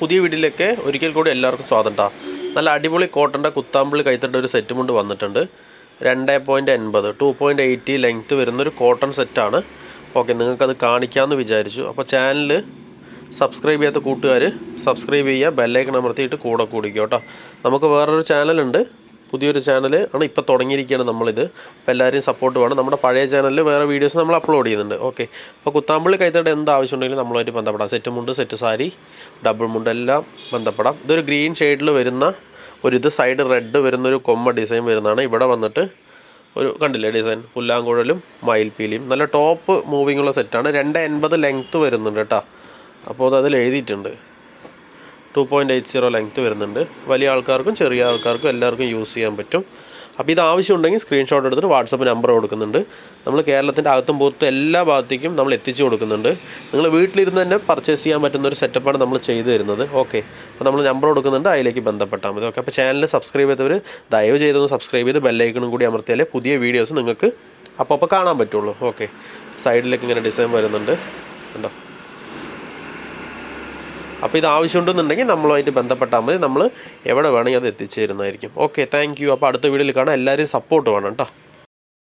പുതിയ വീട്ടിലേക്ക് ഒരിക്കൽ കൂടി എല്ലാവർക്കും സ്വാഗതം. നല്ല അടിപൊളി കോട്ടന്റെ കുത്താമ്പിളി കൈത്തട്ട ഒരു സെറ്റ് മുണ്ട് വന്നിട്ടുണ്ട്. രണ്ട് പോയിന്റ് എൺപത് ടു പോയിന്റ് എയ്റ്റി ലെങ്ത്ത് വരുന്നൊരു കോട്ടൺ സെറ്റാണ് ഓക്കെ നിങ്ങൾക്കത് കാണിക്കാമെന്ന് വിചാരിച്ചു. അപ്പോൾ ചാനൽ സബ്സ്ക്രൈബ് ചെയ്യാത്ത കൂട്ടുകാർ സബ്സ്ക്രൈബ് ചെയ്യുക ബെല്ലൈക്കൺ അമർത്തിയിട്ട് കൂടെ കൂടിക്കോ കേട്ടോ നമുക്ക് വേറൊരു ചാനലുണ്ട് പുതിയൊരു ചാനൽ ആണ് ഇപ്പോൾ തുടങ്ങിയിരിക്കുകയാണ് നമ്മളിത്. അപ്പോൾ എല്ലാവരെയും സപ്പോർട്ട് വേണം. നമ്മുടെ പഴയ ചാനലിൽ വേറെ വീഡിയോസ് നമ്മൾ അപ്ലോഡ് ചെയ്യുന്നുണ്ട്. ഓക്കെ അപ്പോൾ കുത്താമ്പള്ളി കൈത്തട്ട് എന്ത് ആവശ്യമുണ്ടെങ്കിലും നമ്മളുമായിട്ട് ബന്ധപ്പെടാം. സെറ്റ് മുണ്ട് സെറ്റ് സാരി ഡബിൾ മുണ്ട് എല്ലാം ബന്ധപ്പെടാം. ഇതൊരു ഗ്രീൻ ഷെയ്ഡിൽ വരുന്ന ഒരു ഇത് സൈഡ് റെഡ് വരുന്നൊരു കൊമ്മ ഡിസൈൻ വരുന്നതാണ്. ഇവിടെ വന്നിട്ട് ഒരു കണ്ടില്ലേ ഡിസൈൻ പുല്ലാങ്കുഴലും മയിൽപ്പീലിയും. നല്ല ടോപ്പ് മൂവിങ്ങുള്ള സെറ്റാണ് രണ്ട് എൺപത് ലെങ്ത്ത് വരുന്നുണ്ട് കേട്ടോ. അപ്പോൾ അത് അതിൽ എഴുതിയിട്ടുണ്ട്. Two point eight zero length വരുന്നുണ്ട്. വലിയ ആൾക്കാർക്കും ചെറിയ ആൾക്കാർക്കും എല്ലാവർക്കും യൂസ് ചെയ്യാൻ പറ്റും. അപ്പോൾ ഇത് ആവശ്യമുണ്ടെങ്കിൽ സ്ക്രീൻഷോട്ട് എടുത്തിട്ട് വാട്സപ്പ് നമ്പർ കൊടുക്കുന്നുണ്ട്. നമ്മൾ കേരളത്തിന്റെ അകത്തും പുറത്തും എല്ലാ ഭാഗത്തേക്കും നമ്മൾ എത്തിച്ചു കൊടുക്കുന്നുണ്ട്. നിങ്ങൾ വീട്ടിലിരുന്ന് തന്നെ പർച്ചേസ് ചെയ്യാൻ പറ്റുന്ന ഒരു സെറ്റപ്പാണ് നമ്മൾ ചെയ്തു തരുന്നത്. ഓക്കെ അപ്പോൾ നമ്മൾ നമ്പർ കൊടുക്കുന്നുണ്ട്. അതിലേക്ക് ബന്ധപ്പെട്ടാൽ മതി. ഓക്കെ അപ്പോൾ ചാനൽ സബ്സ്ക്രൈബ് ചെയ്തവർ ദയവ് ചെയ്തൊന്ന് സബ്സ്ക്രൈബ് ചെയ്ത് ബെല്ലൈക്കണും കൂടി അമർത്തിയാലേ പുതിയ വീഡിയോസ് നിങ്ങൾക്ക് അപ്പോൾ അപ്പോൾ കാണാൻ പറ്റുള്ളൂ. ഓക്കെ സൈഡിലേക്ക് ഇങ്ങനെ ഡിസൈൻ വരുന്നുണ്ട്. കണ്ടോ? അപ്പോൾ ഇത് ആവശ്യമുണ്ടെന്നുണ്ടെങ്കിൽ നമ്മളുമായിട്ട് ബന്ധപ്പെട്ടാൽ മതി. നമ്മൾ എവിടെ വേണമെങ്കിൽ അത് എത്തിച്ചു തരുന്നതായിരിക്കും ഓക്കെ താങ്ക് യു അപ്പോൾ അടുത്ത വീഡിയോയിൽ കാണാം. എല്ലാവരും സപ്പോർട്ട് വേണം കേട്ടോ.